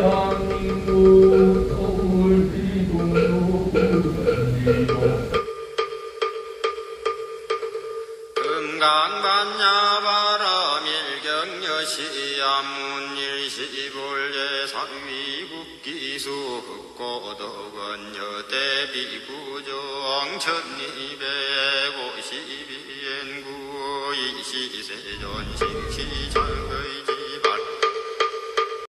대한민국 서울 비동로 금강반야 바람 일경여시 암문일시불예 상위국기수 흑고덕원 여대비구정 천이백오십이엔구 이시세존 싱시장의지